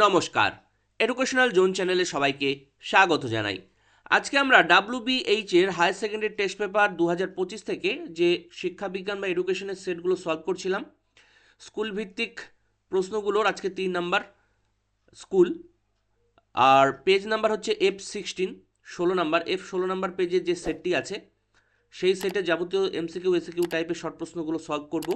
নমস্কার। Educational zone চ্যানেলে সবাইকে স্বাগত জানাই। আজকে আমরা ডাব্লিউবিএইচ এর হায়ার সেকেন্ডারি টেস্ট পেপার দু থেকে যে শিক্ষা বিজ্ঞান বা এডুকেশনের সেটগুলো সলভ করছিলাম স্কুল ভিত্তিক প্রশ্নগুলোর আজকে তিন নাম্বার স্কুল। আর পেজ নাম্বার হচ্ছে এফ সিক্সটিন ষোলো নাম্বার। এফ ষোলো নাম্বার পেজের যে সেটটি আছে, সেই সেটে যাবতীয় এমসিকিউ এসিকিউ টাইপের শর্ট প্রশ্নগুলো সলভ করব।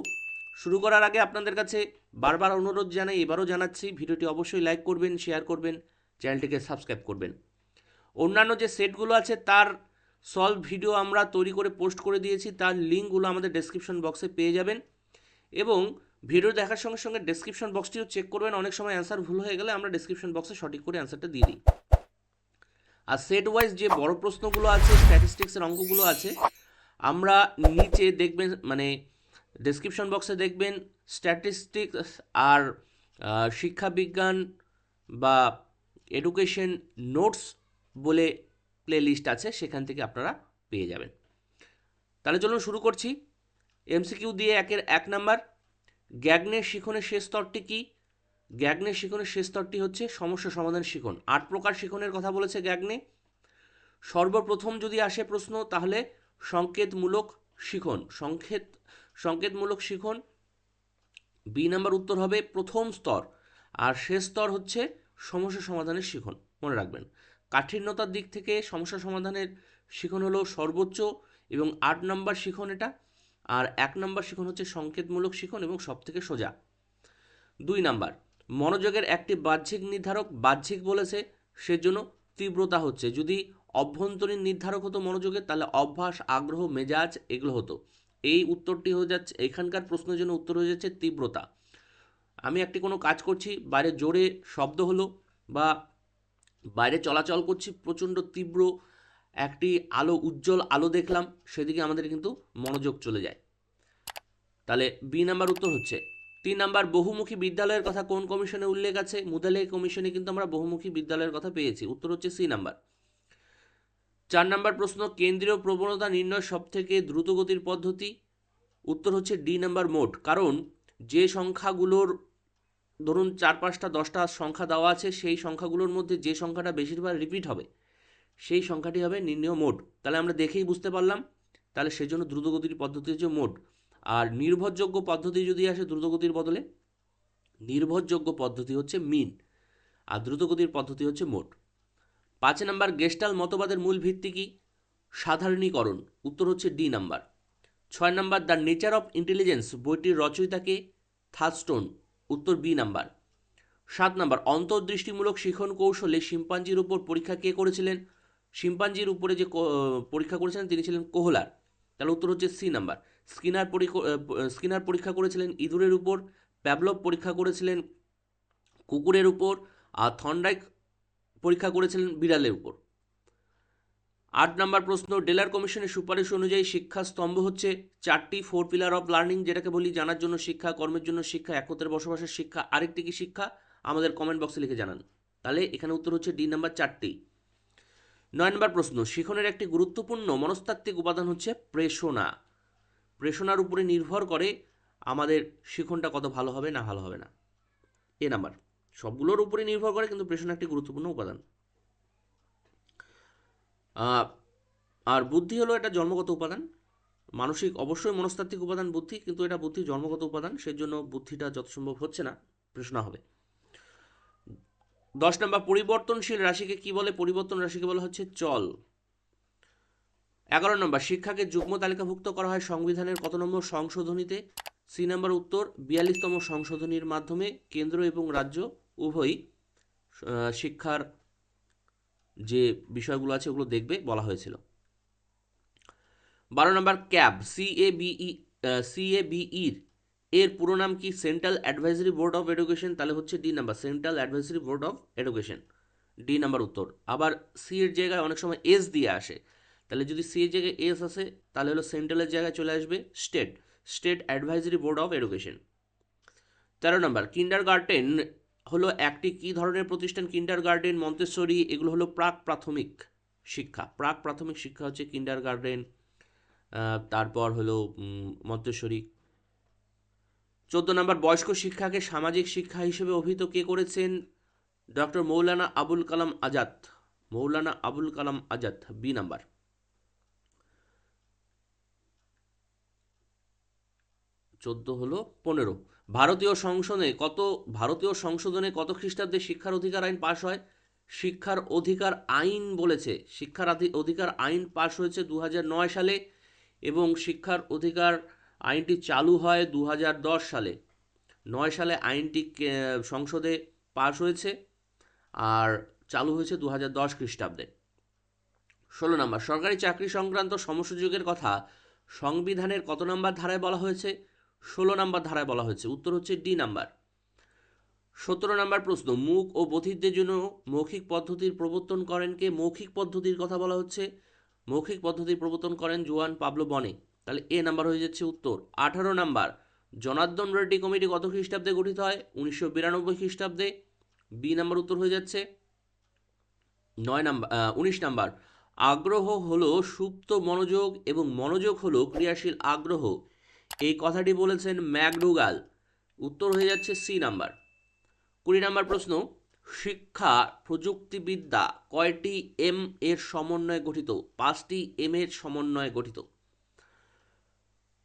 শুরু করার আগে আপনাদের কাছে বারবার অনুরোধ জানাই, এবারও জানাচ্ছি, ভিডিওটি অবশ্যই লাইক করবেন, শেয়ার করবেন, চ্যানেলটিকে সাবস্ক্রাইব করবেন। অন্যান্য যে সেটগুলো আছে, তার সলভ ভিডিও আমরা তৈরি করে পোস্ট করে দিয়েছি, তার লিঙ্কগুলো আমাদের ডেসক্রিপশন বক্সে পেয়ে যাবেন। এবং ভিডিও দেখার সঙ্গে সঙ্গে ডেসক্রিপশন বক্সটিও চেক করবেন, অনেক সময় অ্যান্সার ভুল হয়ে গেলে আমরা ডেসক্রিপশন বক্সে সঠিক করে অ্যান্সারটা দিয়ে দিই। আর সেট ওয়াইজ যে বড় প্রশ্নগুলো আছে স্ট্যাটিস্টিক্সের অঙ্কগুলো আছে, আমরা নিচে দেখবেন মানে ডেসক্রিপশন বক্সে দেখবেন স্ট্যাটিস্টিক্স আর শিক্ষা বিজ্ঞান বা এডুকেশন নোটস বলে প্লে লিস্ট আছে, সেখান থেকে আপনারা পেয়ে যাবেন। তাহলে চলুন শুরু করছি। এমসিকিউ দিয়ে একের এক নাম্বার। গ্যাগনের শিখনের শেষ স্তরটি কী? গ্যাগনের শিখনের শেষ স্তরটি হচ্ছে সমস্যা সমাধান শিখন। আট প্রকার শিখনের কথা বলেছে গ্যাগনে। সর্বপ্রথম যদি আসে প্রশ্ন, তাহলে সংকেতমূলক শিখন। সংকেত সংকেতমূলক শিখন। বি নাম্বার উত্তর হবে প্রথম স্তর। আর শেষ স্তর হচ্ছে সমস্যা সমাধানের শিখন। মনে রাখবেন। কাঠিন্যতার দিক থেকে সমস্যা সমাধানের শিখন হলো সর্বোচ্চ এবং আট নম্বর শিখন এটা। আর এক নম্বর শিখন হচ্ছে সংকেতমূলক শিখন এবং সব থেকে সোজা। দুই নাম্বার মনোযোগের একটি বাহ্যিক নির্ধারক বাহ্যিক বলেছে, সেজন্য তীব্রতা হচ্ছে। যদি অভ্যন্তরীণ নির্ধারক হতো মনোযোগের তাহলে অভ্যাস, আগ্রহ, মেজাজ এগুলো হতো। এই উত্তরটি হয়ে যাচ্ছে, এখানকার প্রশ্নের জন্য উত্তর হয়ে যাচ্ছে তীব্রতা। আমি একটি কোনো কাজ করছি, বাইরে জোরে শব্দ হলো বা বাইরে চলাচল করছি, প্রচণ্ড তীব্র একটি আলো, উজ্জ্বল আলো দেখলাম, সেদিকে আমাদের কিন্তু মনোযোগ চলে যায়। তাহলে বি নাম্বার উত্তর হচ্ছে, তিন নাম্বার বহুমুখী বিদ্যালয়ের কথা কোন কমিশনে উল্লেখ আছে? মুদালে কমিশনে কিন্তু আমরা বহুমুখী বিদ্যালয়ের কথা পেয়েছি, উত্তর হচ্ছে সি নাম্বার। চার নাম্বার প্রশ্ন, কেন্দ্রীয় প্রবণতা নির্ণয় সব থেকে দ্রুতগতির পদ্ধতি? উত্তর হচ্ছে ডি নাম্বার মোড কারণ যে সংখ্যাগুলোর, ধরুন চার পাঁচটা, দশটা সংখ্যা দেওয়া আছে, সেই সংখ্যাগুলোর মধ্যে যে সংখ্যাটা বেশিরভাগ রিপিট হবে, সেই সংখ্যাটি হবে নির্ণয় মোড তাহলে আমরা দেখেই বুঝতে পারলাম, তাহলে সেজন্য দ্রুতগতির পদ্ধতি হচ্ছে মোড আর নির্ভরযোগ্য পদ্ধতি যদি আসে দ্রুতগতির বদলে, নির্ভরযোগ্য পদ্ধতি হচ্ছে মিন আর দ্রুতগতির পদ্ধতি হচ্ছে মোড পাঁচ নাম্বার গেস্টাল মতবাদের মূল ভিত্তি কি? সাধারণীকরণ, উত্তর হচ্ছে ডি নাম্বার। ছয় number, the nature of intelligence, বইটির রচয়িতাকে থার্স্টোন উত্তর বি নাম্বার। সাত নাম্বার, অন্তর্দৃষ্টিমূলক শিখন কৌশলে শিম্পাঞ্জির উপর পরীক্ষা কে করেছিলেন? শিম্পাঞ্জির উপরে যে পরীক্ষা করেছিলেন, তিনি ছিলেন কোহলার। তাহলে উত্তর হচ্ছে সি নাম্বার। স্কিনার স্কিনার পরীক্ষা করেছিলেন ইঁদুরের উপর, প্যাবলভ পরীক্ষা করেছিলেন কুকুরের উপর, আর থন্ডাইক পরীক্ষা করেছিলেন বিড়ালের উপর। আট নাম্বার প্রশ্ন, ডেলার কমিশনের সুপারিশ অনুযায়ী শিক্ষা স্তম্ভ হচ্ছে চারটি ফোর পিলার অফ লার্নিং, যেটাকে বলি জানার জন্য শিক্ষা, কর্মের জন্য শিক্ষা একত্রে বসবাসের শিক্ষা, আরেকটি কি শিক্ষা? আমাদের কমেন্ট বক্সে লিখে জানান। তাহলে এখানে উত্তর হচ্ছে ডি নাম্বার চারটি। নয় নম্বর প্রশ্ন, শিখনের একটি গুরুত্বপূর্ণ মনস্তাত্ত্বিক উপাদান হচ্ছে প্রেষণা। প্রেষণার উপরে নির্ভর করে আমাদের শিখনটা কত ভালো হবে না ভালো হবে না। A number. সবগুলোর উপরে নির্ভর করে, কিন্তু প্রেষণা একটি গুরুত্বপূর্ণ উপাদান। আর বুদ্ধি হলো একটা জন্মগত উপাদান। মানসিক অবশ্যই মনস্তাত্ত্বিক উপাদান বুদ্ধি, কিন্তু এটা বুদ্ধি জন্মগত উপাদান, সেজন্য বুদ্ধিটা যত সম্ভব হচ্ছে না, প্রশ্ন হবে। দশ নম্বর, পরিবর্তনশীল রাশিকে কি বলে? পরিবর্তন রাশিকে বলা হচ্ছে চল। এগারো নম্বর, শিক্ষাকে যুগ্ম তালিকাভুক্ত করা হয় সংবিধানের কত নম্বর সংশোধনীতে? সি নম্বর উত্তর, বিয়াল্লিশতম সংশোধনীর মাধ্যমে কেন্দ্র এবং রাজ্য উভয়ই শিক্ষার যে বিষয়গুলো আছে ওগুলো দেখবে বলা হয়েছিল। বারো নম্বর CABE C A B E C A বিইর এর পুরো নাম কি? Central advisory board of education, তাহলে হচ্ছে D number, central advisory board of education, D number উত্তর। আবার সি এর জায়গায় অনেক সময় এস দিয়ে আসে, তাহলে যদি সি এর জায়গায় এস আসে, তাহলে হলো সেন্ট্রালের জায়গায় চলে আসবে state state advisory board of education. তেরো নম্বর কিন্ডার গার্ডেন হলো একটি কী ধরনের প্রতিষ্ঠান? কিন্ডার গার্ডেন মন্তেশ্বরী, এগুলো হলো প্রাক প্রাথমিক শিক্ষা। প্রাক প্রাথমিক শিক্ষা হচ্ছে কিন্ডার গার্ডেন তারপর হলো মন্তেশ্বরী। চোদ্দ নম্বর, বয়স্ক শিক্ষাকে সামাজিক শিক্ষা হিসেবে অভিহিত কে করেছেন? Doctor Maulana Abul Kalam Azad. Maulana Abul Kalam Azad, B number. চোদ্দ হলো পনেরো। ভারতীয় সংসদে কত, ভারতীয় সংশোধনে কত খ্রিস্টাব্দে শিক্ষার অধিকার আইন পাশ হয়? শিক্ষার অধিকার আইন বলেছে, শিক্ষার অধিকার আইন পাশ হয়েছে দু নয় সালে এবং শিক্ষার অধিকার আইনটি চালু হয় দু হাজার দশ সালে। নয় সালে আইনটি সংসদে পাশ হয়েছে আর চালু হয়েছে দু হাজার দশ খ্রিস্টাব্দে। ষোলো নম্বর, সরকারি চাকরি সংক্রান্ত সমসুযোগের কথা সংবিধানের কত নম্বর ধারায় বলা হয়েছে? ষোলো নম্বর ধারায় বলা হয়েছে। উত্তর হচ্ছে ডি নাম্বার। সতেরো নম্বর প্রশ্ন, মুখ ও বধিরদের জন্য মৌখিক পদ্ধতির প্রবর্তন করেন কে? মৌখিক পদ্ধতির কথা বলা হচ্ছে। মৌখিক পদ্ধতির প্রবর্তন করেন জোয়ান পাবলো বনে। তাহলে এ নাম্বার হয়ে যাচ্ছে উত্তর। আঠারো নাম্বার, জনার্দন রেড্ডি কমিটি কত খ্রিস্টাব্দে গঠিত হয়? উনিশশো বিরানব্বই খ্রিস্টাব্দে। বি নাম্বার উত্তর হয়ে যাচ্ছে। নয় নাম্বার উনিশ নাম্বার, আগ্রহ হলো সুপ্ত মনোযোগ এবং মনোযোগ হলো ক্রিয়াশীল আগ্রহ। এই কথাটি বলেছেন ম্যাকডুগাল। উত্তর হয়ে যাচ্ছে সি নাম্বার। কুড়ি নাম্বার প্রশ্ন, শিক্ষা প্রযুক্তিবিদ্যা কয়টি এম এর সমন্বয়ে গঠিত? পাঁচটি এম এর সমন্বয়ে গঠিত।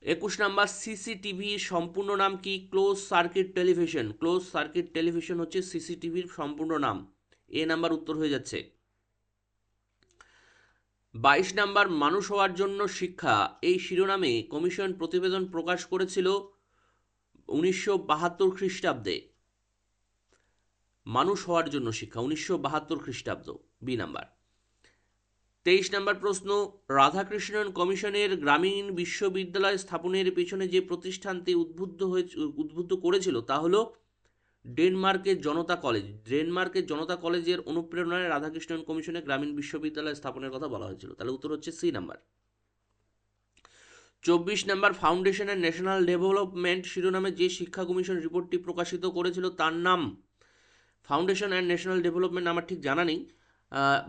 একুশ নাম্বার, সিসিটিভি সম্পূর্ণ নাম কি? Close circuit television. Close circuit television হচ্ছে সিসিটিভির সম্পূর্ণ নাম। এ নাম্বার উত্তর হয়ে যাচ্ছে। বাইশ নাম্বার মানুষ হওয়ার জন্য শিক্ষা, এই শিরোনামে কমিশন প্রতিবেদন প্রকাশ করেছিল উনিশশো বাহাত্তর খ্রিস্টাব্দে। মানুষ হওয়ার জন্য শিক্ষা, উনিশশো বাহাত্তর খ্রিস্টাব্দ, বি নাম্বার। তেইশ নাম্বার প্রশ্ন, রাধাকৃষ্ণন কমিশনের গ্রামীণ বিশ্ববিদ্যালয় স্থাপনের পেছনে যে প্রতিষ্ঠানটি উদ্বুদ্ধ হয়ে উদ্বুদ্ধ করেছিল তা হলো ডেনমার্কের জনতা কলেজ। ডেনমার্কের জনতা কলেজের অনুপ্রেরণায় রাধাকৃষ্ণন কমিশনে গ্রামীণ বিশ্ববিদ্যালয় স্থাপনের কথা বলা হয়েছিল। তাহলে উত্তর হচ্ছে সি নাম্বার। চব্বিশ number foundation and national development শিরোনামে যে শিক্ষা কমিশন রিপোর্টটি প্রকাশিত করেছিল তার নাম ফাউন্ডেশন অ্যান্ড ন্যাশনাল ডেভেলপমেন্ট আমার ঠিক জানা নেই।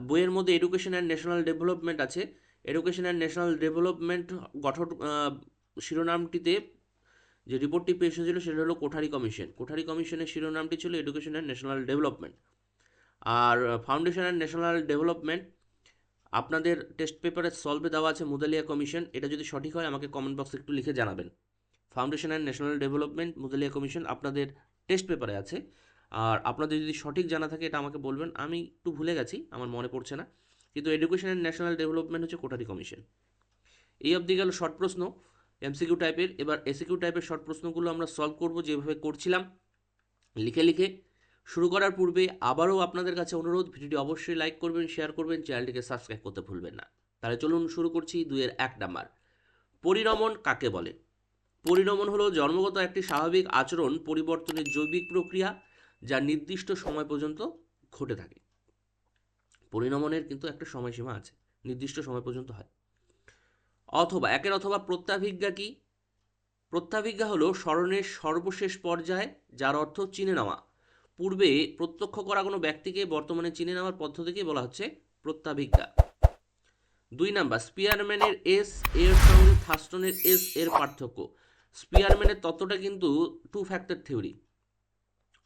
বইয়ের মধ্যে এডুকেশন অ্যান্ড ন্যাশনাল ডেভেলপমেন্ট আছে। এডুকেশন অ্যান্ড ন্যাশনাল ডেভেলপমেন্ট গঠন শিরোনামটিতে যে রিপোর্টটি পেশ হয়েছিল সেটা হলো কোঠারি কমিশন। কোঠারি কমিশনের শিরোনামটি ছিল এডুকেশন অ্যান্ড ন্যাশনাল ডেভেলপমেন্ট আর ফাউন্ডেশন অ্যান্ড ন্যাশনাল ডেভেলপমেন্ট আপনাদের টেস্ট পেপারে সলভে দেওয়া আছে মুদালিয়া কমিশন। এটা যদি সঠিক হয়, আমাকে কমেন্ট বক্সে একটু লিখে জানাবেন। Foundation and national development Mudaliar commission আপনাদের টেস্ট পেপারে আছে। আর, আপনাদের যদি সঠিক জানা থাকে, এটা আমাকে বলবেন। আমি একটু ভুলে গেছি, আমার মনে পড়ছে না। কিন্তু এডুকেশন অ্যান্ড ন্যাশনাল ডেভেলপমেন্ট হচ্ছে কোঠারি কমিশন। এই অবধি গেল শর্ট প্রশ্ন। এমসিকিউ টাইপের এবার এসিকিউ টাইপের শর্ট প্রশ্নগুলো আমরা সলভ করব, যেভাবে করছিলাম। লিখে লিখে। শুরু করার পূর্বে আবারও আপনাদের কাছে অনুরোধ, ভিডিওটি অবশ্যই লাইক করবেন শেয়ার করবেন, চ্যানেলটিকে সাবস্ক্রাইব করতে ভুলবেন না। তাহলে চলুন শুরু করছি দুইয়ের এক নাম্বার। পরিণমন কাকে বলে? পরিণমন হলো জন্মগত একটি স্বাভাবিক আচরণ পরিবর্তনের জৈবিক প্রক্রিয়া যা নির্দিষ্ট সময় পর্যন্ত ঘটে থাকে। পরিণমনের কিন্তু একটা সময়সীমা আছে, নির্দিষ্ট সময় পর্যন্ত হয়। অথবা একের অথবা প্রত্যাভিজ্ঞা কি? প্রত্যাভিজ্ঞা হলো স্মরণের সর্বশেষ পর্যায়ে, যার অর্থ চিনে নেওয়া। পূর্বে প্রত্যক্ষ করা কোনো ব্যক্তিকে বর্তমানে চিনে নেওয়ার পদ্ধতিকে বলা হচ্ছে প্রত্যাভিজ্ঞা। দুই নাম্বার, স্পিয়ারম্যানের এস, এর সঙ্গে থাস্টনের এস, এর পার্থক্য। স্পিয়ারম্যানের তত্ত্বটা কিন্তু টু ফ্যাক্টর থিওরি।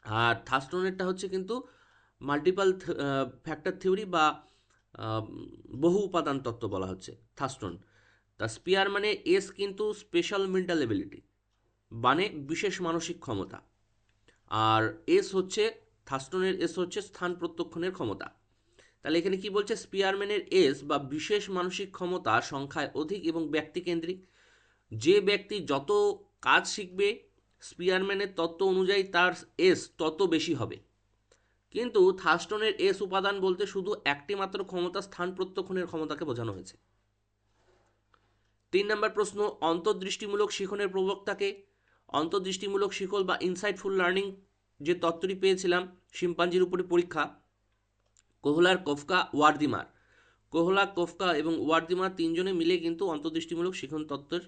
আর থাস্টনেরটা হচ্ছে কিন্তু মাল্টিপাল ফ্যাক্টর থিওরি বা বহু উপাদান তত্ত্ব বলা হচ্ছে থাস্টন। তা স্পিয়ার মানে এস কিন্তু স্পেশাল মেন্টাল এবিলিটি মানে বিশেষ মানসিক ক্ষমতা। আর এস হচ্ছে, থাস্টনের এস হচ্ছে স্থান প্রত্যক্ষণের ক্ষমতা। তাহলে এখানে কি বলছে? স্পিয়ারম্যানের এস বা বিশেষ মানসিক ক্ষমতা সংখ্যায় অধিক এবং ব্যক্তিকেন্দ্রিক যে ব্যক্তি যত কাজ শিখবে স্পিয়ারম্যানের তত্ত্ব অনুযায়ী তার এস তত বেশি হবে। কিন্তু থাস্টনের এস উপাদান বলতে শুধু একটি মাত্র ক্ষমতা স্থান প্রত্যক্ষণের ক্ষমতাকে বোঝানো হয়েছে। তিন নম্বর প্রশ্ন, অন্তর্দৃষ্টিমূলক শিখনের প্রবক্তাকে। অন্তর্দৃষ্টিমূলক শিখন বা ইনসাইটফুল লার্নিং যে তত্ত্বটি পেয়েছিলাম, শিম্পাঞ্জির উপরে পরীক্ষা। কোহলার কফকা, ওয়ার্দিমার। কোহলা, কফকা এবং ওয়ার্দিমার তিনজনে মিলে কিন্তু অন্তর্দৃষ্টিমূলক শিখন তত্ত্বের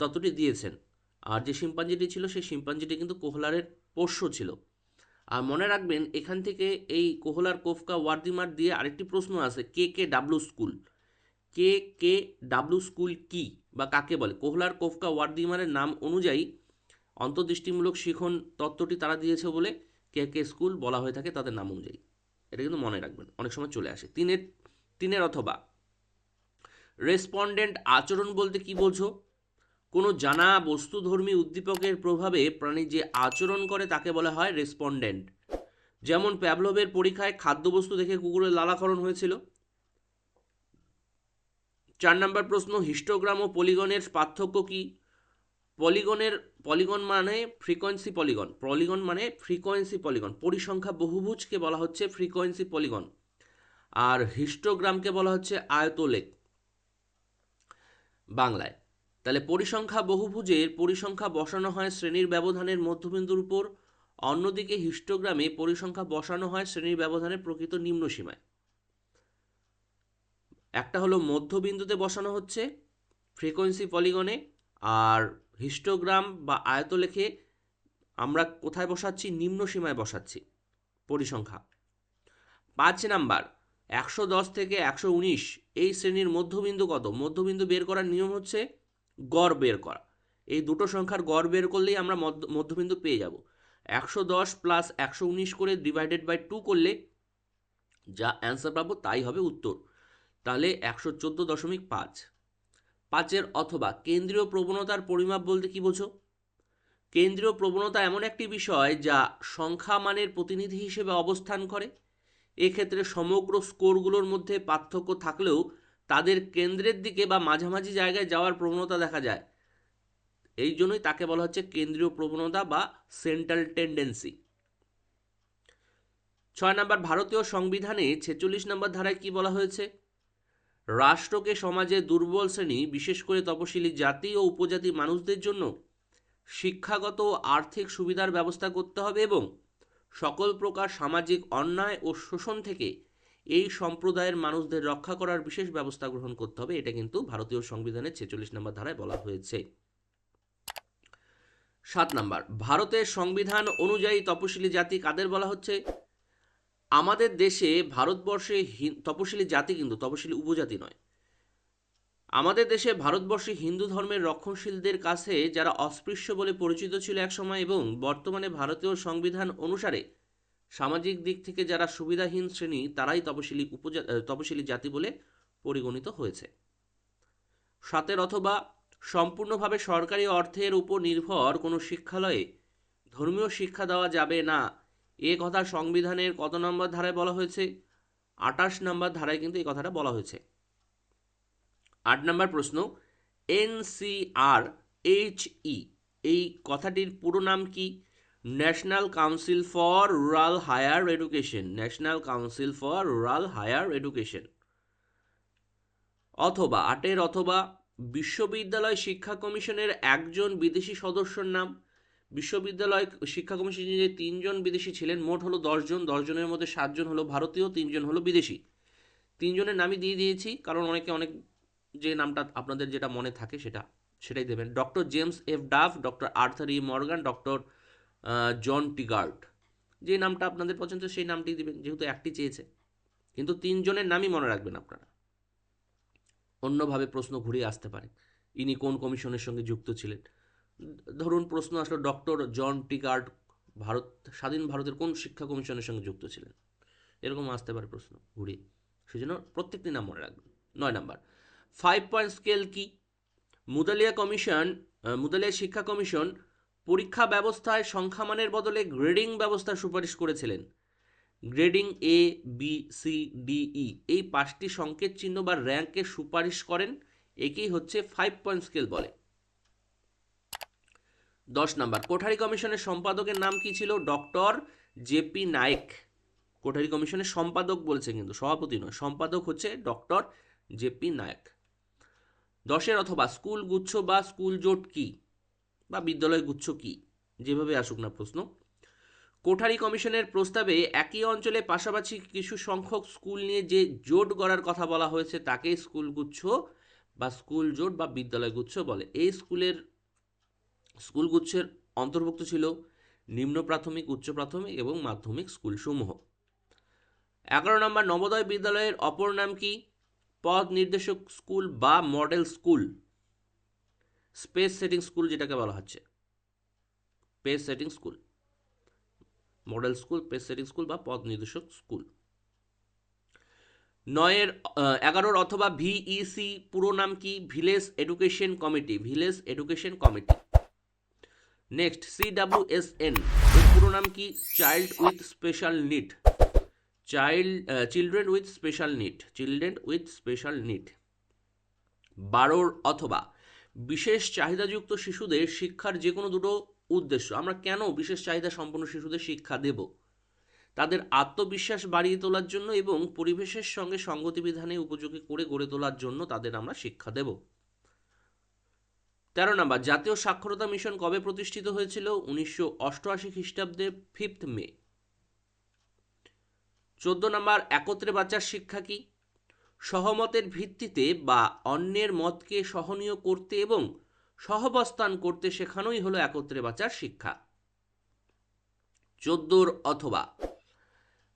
তত্ত্বটি দিয়েছেন। আর যে শিম্পাঞ্জিটি ছিল, সেই শিম্পাঞ্জিটি কিন্তু কোহলারের পোষ্য ছিল। আর মনে রাখবেন, এখান থেকে এই কোহলার, কোফকা, ওয়ার্দিমার দিয়ে আরেকটি প্রশ্ন আছে, K K W school? K K W school কি বা কাকে বলে? কোহলার, কোফকা, ওয়ার্দিমারের নাম অনুযায়ী অন্তর্দৃষ্টিমূলক শিখন তত্ত্বটি তারা দিয়েছে বলে কে কে স্কুল বলা হয়ে থাকে তাদের নাম অনুযায়ী। এটা কিন্তু মনে রাখবেন, অনেক সময় চলে আসে। তিনের তিনের অথবা। রেসপন্ডেন্ট আচরণ বলতে কি বোঝো কোনো জানা বস্তুধর্মী উদ্দীপকের প্রভাবে প্রাণী যে আচরণ করে তাকে বলা হয় রেসপন্ডেন্ট। যেমন প্যাভলভের পরীক্ষায় খাদ্যবস্তু দেখে কুকুরের লালাকরণ হয়েছিল। চার নম্বর প্রশ্ন, হিস্টোগ্রাম ও পলিগনের পার্থক্য কি? পলিগনের, পলিগন মানে ফ্রিকোয়েন্সি পলিগন। পলিগন মানে ফ্রিকোয়েন্সি পলিগন। পরিসংখ্যা বহুভুজকে বলা হচ্ছে ফ্রিকোয়েন্সি পলিগন। আর হিস্টোগ্রামকে বলা হচ্ছে আয়তলেখ বাংলায়। তাহলে পরিসংখ্যা বহুভুজের পরিসংখ্যা বসানো হয় শ্রেণির ব্যবধানের মধ্যবিন্দুর উপর। অন্যদিকে হিস্টোগ্রামে পরিসংখ্যা বসানো হয় শ্রেণির ব্যবধানের প্রকৃত নিম্ন সীমায় একটা হলো মধ্যবিন্দুতে বসানো হচ্ছে ফ্রিকোয়েন্সি পলিগনে আর হিস্টোগ্রাম বা আয়তলেখে আমরা কোথায় বসাচ্ছি? নিম্ন সীমায় বসাচ্ছি, পরিসংখ্যা। পাঁচ নাম্বার, একশো দশ থেকে একশো উনিশ, এই শ্রেণির মধ্যবিন্দু কত? মধ্যবিন্দু বের করার নিয়ম হচ্ছে গড় বের করা। এই দুটো সংখ্যার গড় বের করলেই আমরা মধ্য- মধ্যবিন্দু পেয়ে যাব। একশো দশ প্লাস একশো উনিশ করে ডিভাইডেড বাই টু করলে যা অ্যান্সার পাবো তাই হবে উত্তর। তাহলে একশো চোদ্দ দশমিক পাঁচ। পাঁচের অথবা কেন্দ্রীয় প্রবণতার পরিমাপ বলতে কি বোঝো? কেন্দ্রীয় প্রবণতা এমন একটি বিষয় যা সংখ্যা মানের প্রতিনিধি হিসেবে অবস্থান করে। এক্ষেত্রে সমগ্র স্কোরগুলোর মধ্যে পার্থক্য থাকলেও তাদের কেন্দ্রের দিকে বা মাঝামাঝি জায়গায় যাওয়ার প্রবণতা দেখা যায়। এই জন্যই তাকে বলা হচ্ছে কেন্দ্রীয় প্রবণতা বা সেন্ট্রাল টেন্ডেন্সি। ছয় নম্বর, ভারতীয় সংবিধানে ছেচল্লিশ নম্বর ধারায় কি বলা হয়েছে? রাষ্ট্রকে সমাজে দুর্বল শ্রেণি, বিশেষ করে তপশিলি জাতি ও উপজাতি মানুষদের জন্য শিক্ষাগত ও আর্থিক সুবিধার ব্যবস্থা করতে হবে এবং সকল প্রকার সামাজিক অন্যায় ও শোষণ থেকে এই সম্প্রদায়ের মানুষদের রক্ষা করার বিশেষ ব্যবস্থা গ্রহণ করতে হবে। এটা কিন্তু ভারতীয় সংবিধানের ছেচল্লিশ নম্বর ধারায় বলা হয়েছে। সাত নাম্বার, ভারতের সংবিধান অনুযায়ী তপশিলি জাতি কাদের বলা হচ্ছে? আমাদের দেশে ভারতবর্ষে তপশিলি জাতি কিন্তু তপশিলি উপজাতি নয়। আমাদের দেশে ভারতবর্ষে হিন্দু ধর্মের রক্ষণশীলদের কাছে যারা অস্পৃশ্য বলে পরিচিত ছিল একসময় এবং বর্তমানে ভারতীয় সংবিধান অনুসারে সামাজিক দিক থেকে যারা সুবিধাহীন শ্রেণি, তারাই তপশিলি উপজা তপশিলি জাতি বলে পরিগণিত হয়েছে। সাতের অথবা সম্পূর্ণভাবে সরকারি অর্থের উপর নির্ভর কোনো শিক্ষালয়ে ধর্মীয় শিক্ষা দেওয়া যাবে না এ কথা সংবিধানের কত নম্বর ধারায় বলা হয়েছে? আটাশ নম্বর ধারায় কিন্তু এই কথাটা বলা হয়েছে। আট নম্বর প্রশ্ন এনসিআর এইচ ই, এই কথাটির পুরো নাম কি? National council for rural higher education. National council for rural higher education. অথবা, আটের অথবা, বিশ্ববিদ্যালয় শিক্ষা কমিশনের একজন বিদেশি সদস্যর নাম। বিশ্ববিদ্যালয় শিক্ষা কমিশনে যে তিনজন বিদেশি ছিলেন, মোট হলো দশজন। দশজনের মধ্যে সাতজন হলো ভারতীয়, তিনজন হলো বিদেশি। তিনজনের নামই দিয়ে দিয়েছি, কারণ অনেকে অনেক যে নামটা আপনাদের যেটা মনে থাকে সেটা, সেটাই দেবেন। Doctor James F Duff, doctor Arthur E Morgan, doctor John Tigert. যে নামটা আপনাদের পছন্দ, সেই নামটি দিবেন, যেহেতু একটি চেয়েছে। কিন্তু তিনজনের নামই মনে রাখবেন আপনারা। অন্যভাবে প্রশ্ন ঘুরিয়ে আসতে পারে, ইনি কোন কমিশনের সঙ্গে যুক্ত ছিলেন। ধরুন প্রশ্ন আসলো, ডক্টর জন টিকার্ট ভারত, স্বাধীন ভারতের কোন শিক্ষা কমিশনের সঙ্গে যুক্ত ছিলেন? এরকম আসতে পারে প্রশ্ন, ঘুরিয়ে। সেই জন্য প্রত্যেকটি নাম মনে রাখবেন। নয় নাম্বার ফাইভ পয়েন্ট স্কেল কি? মুদালিয়া কমিশন মুদালিয়া শিক্ষা কমিশন পরীক্ষা ব্যবস্থায় সংখ্যামানের বদলে গ্রেডিং ব্যবস্থার সুপারিশ করেছিলেন। Grading A B C D E এই পাঁচটি সংকেত চিহ্ন বা র্যাঙ্কের সুপারিশ করেন, একেই হচ্ছে ফাইভ পয়েন্ট স্কেল বলে। দশ নাম্বার, কোঠারি কমিশনের সম্পাদকের নাম কি ছিল? Doctor JP Naik. কোঠারি কমিশনের সম্পাদক বলছে কিন্তু, সভাপতি নয়, সম্পাদক হচ্ছে ডক্টর জেপি নায়েক। দশের অথবা স্কুল গুচ্ছ বা স্কুল জোট কি? বা বিদ্যালয় গুচ্ছ কি? যেভাবে আসুক না প্রশ্ন। কোঠারি কমিশনের প্রস্তাবে একই অঞ্চলে পাশাপাশি কিছু সংখ্যক স্কুল নিয়ে যে জোট গড়ার কথা বলা হয়েছে তাকে স্কুল গুচ্ছ বা স্কুল জোট বা বিদ্যালয় গুচ্ছ বলে। এই স্কুলের স্কুল গুচ্ছের অন্তর্ভুক্ত ছিল নিম্ন প্রাথমিক, উচ্চ প্রাথমিক এবং মাধ্যমিক স্কুলসমূহ। এগারো নম্বর নবোদয় বিদ্যালয়ের অপর নাম কি? পথ নির্দেশক স্কুল বা model school. Space setting school যেটাকে বলা হচ্ছে। Space setting school. Model school pace setting school বা পথ নির্দেশক স্কুল। নয়ের এগারোর অথবা ভিইসি পুরো নাম কি? Village education committee. Village education committee. Next C W S N এর পুরো নাম কি? Child with special need child children with special need children with special need বারোর অথবা। বিশেষ চাহিদাযুক্ত শিশুদের শিক্ষার যে কোনো দুটো উদ্দেশ্য। আমরা কেন বিশেষ চাহিদা সম্পন্ন শিশুদের শিক্ষা দেব? তাদের আত্মবিশ্বাস বাড়িয়ে তোলার জন্য এবং পরিবেশের সঙ্গে সঙ্গতি বিধানে উপযোগী করে গড়ে তোলার জন্য তাদের আমরা শিক্ষা দেব। তেরো নম্বর, জাতীয় সাক্ষরতা মিশন কবে প্রতিষ্ঠিত হয়েছিল? উনিশশো অষ্টআশি খ্রিস্টাব্দে ফিফথ মে চোদ্দ নম্বর, একত্রে বাঁচার শিক্ষা কি? সহমতের ভিত্তিতে বা অন্যের মতকে সহনীয় করতে এবং সহবস্থান করতে শেখানোই হলো একত্রে বাঁচার শিক্ষা। চোদ্দোর অথবা,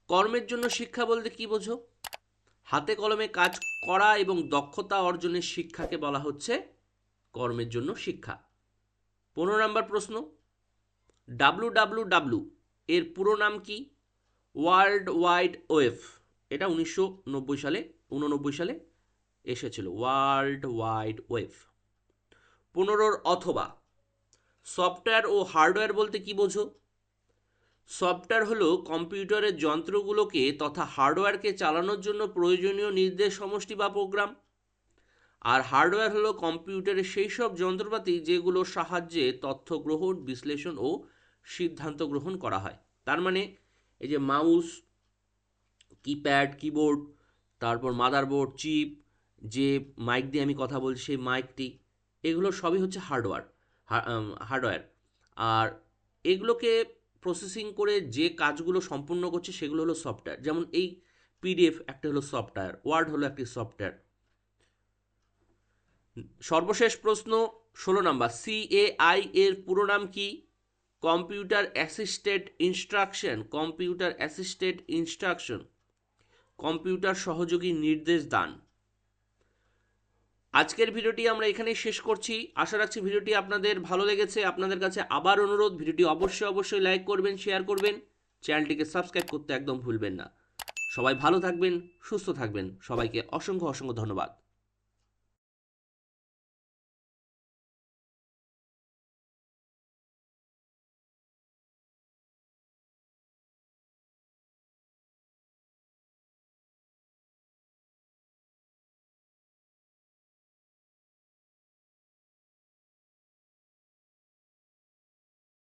কর্মের জন্য শিক্ষা বলতে কি বোঝো? হাতে কলমে কাজ করা এবং দক্ষতা অর্জনের শিক্ষাকে বলা হচ্ছে কর্মের জন্য শিক্ষা। পনেরো নম্বর প্রশ্ন। ডাব্লু ডাব্লু ডাব্লু এর পুরো নাম কি? ওয়ার্ল্ড ওয়াইড ওয়েভ এটা উনিশশো নব্বই সালে, উননব্বই সালে এসেছিল। ওয়ার্ল্ড ওয়াইড ওয়েভ পনেরোর অথবা। সফটওয়্যার ও হার্ডওয়্যার বলতে কি বোঝো? সফটওয়্যার হলো কম্পিউটারের যন্ত্রগুলোকে তথা হার্ডওয়্যারকে চালানোর জন্য প্রয়োজনীয় নির্দেশ সমষ্টি বা প্রোগ্রাম। আর হার্ডওয়্যার হলো কম্পিউটারের সেই সব যন্ত্রপাতি যেগুলোর সাহায্যে তথ্য গ্রহণ, বিশ্লেষণ ও সিদ্ধান্ত গ্রহণ করা হয়। তার মানে এই যে মাউস, কিপ্যাড, কিবোর্ড, তারপর মাদারবোর্ড, চিপ, যে মাইক দিয়ে আমি কথা বলছি সেই মাইকটি, এগুলো সবই হচ্ছে হার্ডওয়্যার হার্ডওয়্যার। আর এগুলোকে প্রসেসিং করে যে কাজগুলো সম্পূর্ণ করছে সেগুলো হলো সফটওয়্যার। যেমন এই পিডিএফ একটা হলো সফটওয়্যার, ওয়ার্ড হলো একটি সফটওয়্যার। সর্বশেষ প্রশ্ন ষোলো নাম্বার। সিএআই এর পুরো নাম কি? Computer assisted instruction computer assisted instruction computer সহযোগী নির্দেশ দান। আজকের ভিডিওটি আমরা এখানেই শেষ করছি। আশা রাখছি ভিডিওটি আপনাদের ভালো লেগেছে। আপনাদের কাছে আবার অনুরোধ, ভিডিওটি অবশ্যই অবশ্যই লাইক করবেন, শেয়ার করবেন। চ্যানেলটিকে সাবস্ক্রাইব করতে একদম ভুলবেন না। সবাই ভালো থাকবেন, সুস্থ থাকবেন। সবাইকে অসংখ্য অসংখ্য ধন্যবাদ।